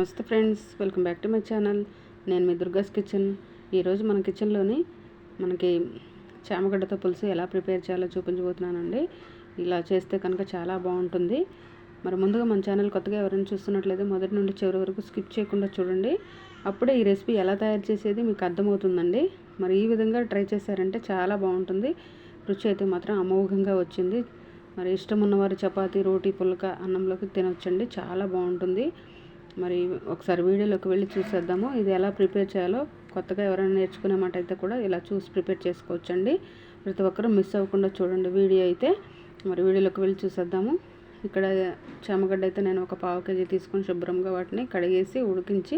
నమస్తే friends welcome back to my channel. నేను మీ దుర్గాస్ కిచెన్. ఈరోజు మన కిచెన్లోని మనకి చామగడ్డతో పులుసు ఎలా ప్రిపేర్ చేయాలో చూపించబోతున్నానండి. ఇలా చేస్తే కనుక చాలా బాగుంటుంది. మరి ముందుగా మన ఛానల్ కొత్తగా ఎవరైనా చూస్తున్నట్లయితే మొదటి నుండి చివరి వరకు స్కిప్ చేయకుండా చూడండి. అప్పుడే ఈ రెసిపీ ఎలా తయారు చేసేది మీకు అర్థమవుతుందండి. మరి ఈ విధంగా ట్రై చేశారంటే చాలా బాగుంటుంది. రుచి అయితే మాత్రం అమోఘంగా వచ్చింది. మరి ఇష్టం ఉన్నవారు చపాతీ రోటీ పుల్క అన్నంలోకి తినొచ్చండి. చాలా బాగుంటుంది. మరి ఒకసారి వీడియోలోకి వెళ్ళి చూసేద్దాము. ఇది ఎలా ప్రిపేర్ చేయాలో కొత్తగా ఎవరైనా నేర్చుకునే మాట అయితే కూడా ఇలా చూసి ప్రిపేర్ చేసుకోవచ్చండి. ప్రతి ఒక్కరూ మిస్ అవ్వకుండా చూడండి వీడియో అయితే. మరి వీడియోలోకి వెళ్ళి చూసేద్దాము. ఇక్కడ చామగడ్డ అయితే నేను ఒక పావు కేజీ తీసుకొని శుభ్రంగా వాటిని కడిగేసి ఉడికించి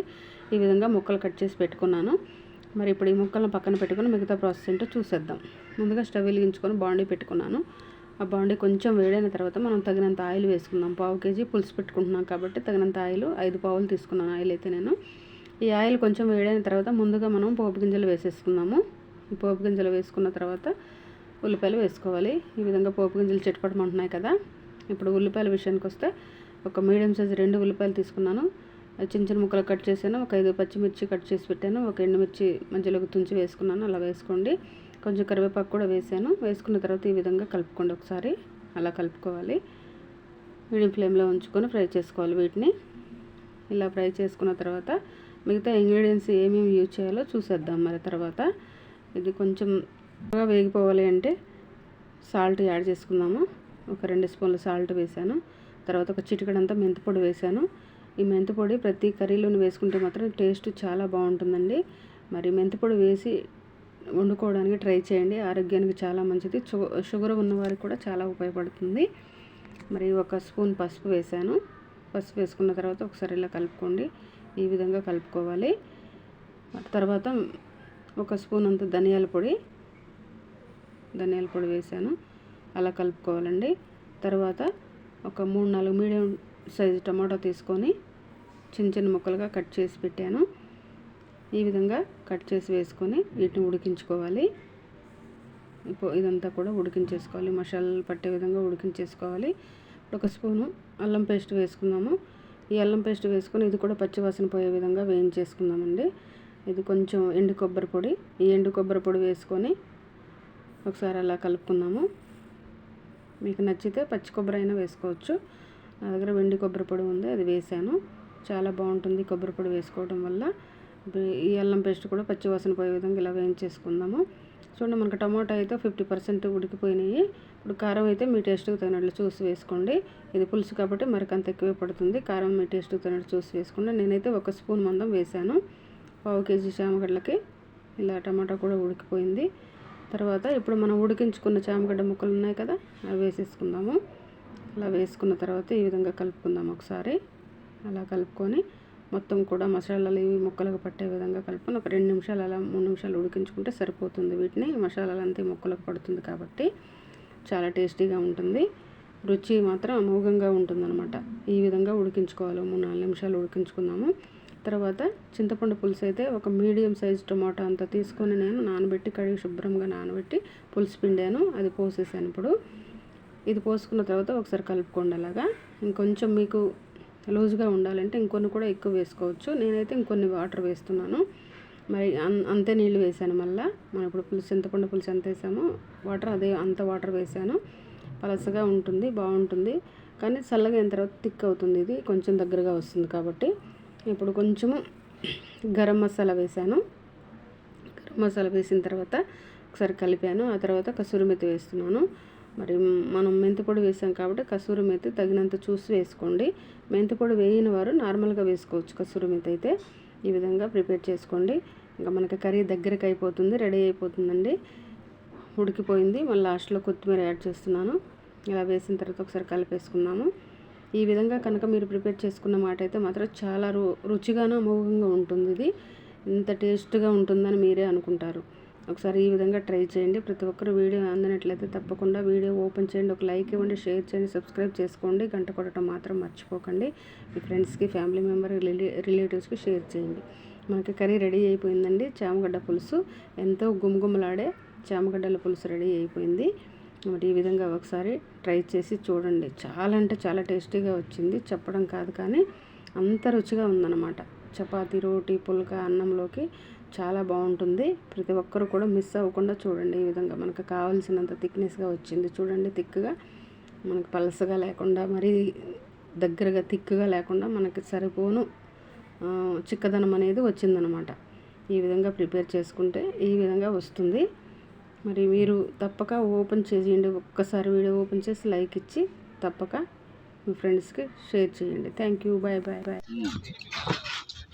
ఈ విధంగా ముక్కలు కట్ చేసి పెట్టుకున్నాను. మరి ఇప్పుడు ఈ ముక్కలను పక్కన పెట్టుకొని మిగతా ప్రాసెస్ ఏంటో చూసేద్దాం. ముందుగా స్టవ్ వెలిగించుకొని బాండీ పెట్టుకున్నాను. ఆ బాండీ కొంచెం వేడైన తర్వాత మనం తగినంత ఆయిల్ వేసుకుందాం. పావు కేజీ పులుసు పెట్టుకుంటున్నాం కాబట్టి తగినంత ఆయిల్ ఐదు పావులు తీసుకున్నాను ఆయిల్ అయితే నేను. ఈ ఆయిల్ కొంచెం వేడైన తర్వాత ముందుగా మనం పోపు గింజలు వేసేసుకుందాము. ఈ పోపు గింజలు వేసుకున్న తర్వాత ఉల్లిపాయలు వేసుకోవాలి. ఈ విధంగా పోపు గింజలు చెట్టుపడమంటున్నాయి కదా. ఇప్పుడు ఉల్లిపాయల విషయానికి వస్తే ఒక మీడియం సైజు రెండు ఉల్లిపాయలు తీసుకున్నాను. చిన్న చిన్న ముక్కలు కట్ చేశాను. ఒక ఐదు పచ్చిమిర్చి కట్ చేసి పెట్టాను. ఒక ఎండుమిర్చి మధ్యలోకి తుంచి వేసుకున్నాను. అలా వేసుకోండి. కొంచెం కరివేపాకు కూడా వేసాను. వేసుకున్న తర్వాత ఈ విధంగా కలుపుకోండి ఒకసారి. అలా కలుపుకోవాలి. మీడియం ఫ్లేమ్లో ఉంచుకొని ఫ్రై చేసుకోవాలి వీటిని. ఇలా ఫ్రై చేసుకున్న తర్వాత మిగతా ఇంగ్రీడియంట్స్ ఏమేమి యూజ్ చేయాలో చూసేద్దాం మరి తర్వాత. ఇది కొంచెం బాగా వేగిపోవాలి అంటే సాల్ట్ యాడ్ చేసుకుందాము. ఒక రెండు స్పూన్లు సాల్ట్ వేసాను. తర్వాత ఒక చిటికడంతా మెంతిపొడి వేసాను. ఈ మెంతిపొడి ప్రతి కర్రీలోని వేసుకుంటే మాత్రం టేస్ట్ చాలా బాగుంటుందండి. మరి మెంతిపొడి వేసి వండుకోవడానికి ట్రై చేయండి. ఆరోగ్యానికి చాలా మంచిది. షుగర్ ఉన్నవారికి కూడా చాలా ఉపయోగపడుతుంది. మరి ఒక స్పూన్ పసుపు వేసాను పసుపు వేసుకున్న తర్వాత ఒకసారి ఇలా కలుపుకోండి. ఈ విధంగా కలుపుకోవాలి. తర్వాత ఒక స్పూన్ అంత ధనియాల పొడి ధనియాల పొడి వేసాను అలా కలుపుకోవాలండి. తర్వాత ఒక మూడు నాలుగు మీడియం సైజు టమాటో తీసుకొని చిన్న చిన్న ముక్కలుగా కట్ చేసి పెట్టాను. ఈ విధంగా కట్ చేసి వేసుకొని వీటిని ఉడికించుకోవాలి. ఇప్పుడు ఇదంతా కూడా ఉడికించేసుకోవాలి. మసాలాలు పట్టే విధంగా ఉడికించేసుకోవాలి. ఒక స్పూను అల్లం పేస్ట్ వేసుకుందాము. ఈ అల్లం పేస్ట్ వేసుకొని ఇది కూడా పచ్చివాసన పోయే విధంగా వేయించేసుకుందామండి. ఇది కొంచెం ఎండు కొబ్బరి పొడి. ఈ ఎండు కొబ్బరి పొడి వేసుకొని ఒకసారి అలా కలుపుకుందాము. మీకు నచ్చితే పచ్చి కొబ్బరి అయినా వేసుకోవచ్చు. నా దగ్గర వెండి కొబ్బరి పొడి ఉంది అది వేసాను. చాలా బాగుంటుంది కొబ్బరి పొడి వేసుకోవడం వల్ల. ఈ అల్లం పేస్ట్ కూడా పచ్చివాసన పోయే విధంగా ఇలా వేయించేసుకుందాము. చూడండి మనకు టమాటా అయితే ఫిఫ్టీ పర్సెంట్ ఉడికిపోయినాయి. ఇప్పుడు కారం అయితే మీ టేస్ట్కి తగినట్లు చూసి వేసుకోండి. ఇది పులుసు కాబట్టి మరికంత ఎక్కువే పడుతుంది. కారం మీ టేస్ట్కి తగినట్టు చూసి వేసుకోండి. నేనైతే ఒక స్పూన్ మందం వేసాను. పావు కేజీ చామగడ్డలకి ఇలా టమాటా కూడా ఉడికిపోయింది. తర్వాత ఇప్పుడు మనం ఉడికించుకున్న చామగడ్డ ముక్కలు ఉన్నాయి కదా అవి వేసేసుకుందాము. అలా వేసుకున్న తర్వాత ఈ విధంగా కలుపుకుందాం ఒకసారి. అలా కలుపుకొని మొత్తం కూడా మసాలాలు ఇవి ముక్కలకు పట్టే విధంగా కలుపుకొని ఒక రెండు నిమిషాలు అలా మూడు నిమిషాలు ఉడికించుకుంటే సరిపోతుంది వీటిని. మసాలాలు అంతే ముక్కలకు పడుతుంది కాబట్టి చాలా టేస్టీగా ఉంటుంది. రుచి మాత్రం అమోఘంగా ఉంటుందన్నమాట. ఈ విధంగా ఉడికించుకోవాలి. మూడు నాలుగు నిమిషాలు ఉడికించుకుందాము. తర్వాత చింతపండు పులుసు అయితే ఒక మీడియం సైజ్ టొమాటో అంతా తీసుకొని నేను నానబెట్టి కడిగి శుభ్రంగా నానబెట్టి పులుసు పిండాను. అది పోసేసాను ఇప్పుడు. ఇది పోసుకున్న తర్వాత ఒకసారి కలుపుకోండి అలాగా. ఇంకొంచెం మీకు లూజ్గా ఉండాలంటే ఇంకొన్ని కూడా ఎక్కువ వేసుకోవచ్చు. నేనైతే ఇంకొన్ని వాటర్ వేస్తున్నాను. మరి అంతే నీళ్ళు వేసాను మళ్ళీ. మనం ఇప్పుడు పులుసు చింతపండు పులుసు ఎంత వేసామో వాటర్ అదే అంత వాటర్ వేసాను. పలసగా ఉంటుంది బాగుంటుంది. కానీ చల్లగా అయిన తర్వాత థిక్ అవుతుంది ఇది కొంచెం దగ్గరగా వస్తుంది కాబట్టి. ఇప్పుడు కొంచెము గరం మసాలా వేసాను. గరం మసాలా వేసిన తర్వాత ఒకసారి కలిపాను. ఆ తర్వాత కసూరి మెత్తి వేస్తున్నాను. మరి మనం మెంతిపొడి వేసాం కాబట్టి కసూరి మెత్తి తగినంత చూసి వేసుకోండి. మెంతిపొడి వేయని వారు నార్మల్గా వేసుకోవచ్చు కసూరి మెత్తి అయితే. ఈ విధంగా ప్రిపేర్ చేసుకోండి. ఇంకా మనకి కర్రీ దగ్గరికి అయిపోతుంది రెడీ అయిపోతుందండి. ఉడికిపోయింది. మళ్ళీ లాస్ట్లో కొత్తిమీర యాడ్ చేస్తున్నాను. ఇలా వేసిన తర్వాత ఒకసారి కలిపేసుకున్నాము. ఈ విధంగా కనుక మీరు ప్రిపేర్ చేసుకున్న మాట అయితే మాత్రం చాలా రు రుచిగాను అమోఘంగా ఉంటుంది ఇది. ఇంత టేస్ట్గా ఉంటుందని మీరే అనుకుంటారు. ఒకసారి ఈ విధంగా ట్రై చేయండి. ప్రతి ఒక్కరు వీడియో అందినట్లయితే తప్పకుండా వీడియో ఓపెన్ చేయండి. ఒక లైక్ ఇవ్వండి షేర్ చేయండి సబ్స్క్రైబ్ చేసుకోండి. గంట కొట్టడం మాత్రం మర్చిపోకండి. మీ ఫ్రెండ్స్కి ఫ్యామిలీ మెంబర్ రిలేటివ్స్కి షేర్ చేయండి. మనకి కర్రీ రెడీ అయిపోయిందండి. చామగడ్డ పులుసు. ఎంతో గుమగుమలాడే చామగడ్డల పులుసు రెడీ అయిపోయింది. మరి ఈ విధంగా ఒకసారి ట్రై చేసి చూడండి. చాలా అంటే చాలా టేస్టీగా వచ్చింది. చెప్పడం కాదు కానీ అంత రుచిగా ఉందన్నమాట. చపాతీ రోటీ పుల్క అన్నంలోకి చాలా బాగుంటుంది. ప్రతి ఒక్కరు కూడా మిస్ అవ్వకుండా చూడండి. ఈ విధంగా మనకు కావాల్సినంత థిక్నెస్గా వచ్చింది చూడండి. థిక్గా మనకు పలసగా లేకుండా మరీ దగ్గరగా థిక్గా లేకుండా మనకి సరిపోను చిక్కదనం అనేది వచ్చిందనమాట. ఈ విధంగా ప్రిపేర్ చేసుకుంటే ఈ విధంగా వస్తుంది. మరి మీరు తప్పక ఓపెన్ చేయండి. ఒక్కసారి వీడియో ఓపెన్ చేసి లైక్ ఇచ్చి తప్పక మీ ఫ్రెండ్స్కి షేర్ చేయండి. Thank you bye bye bye.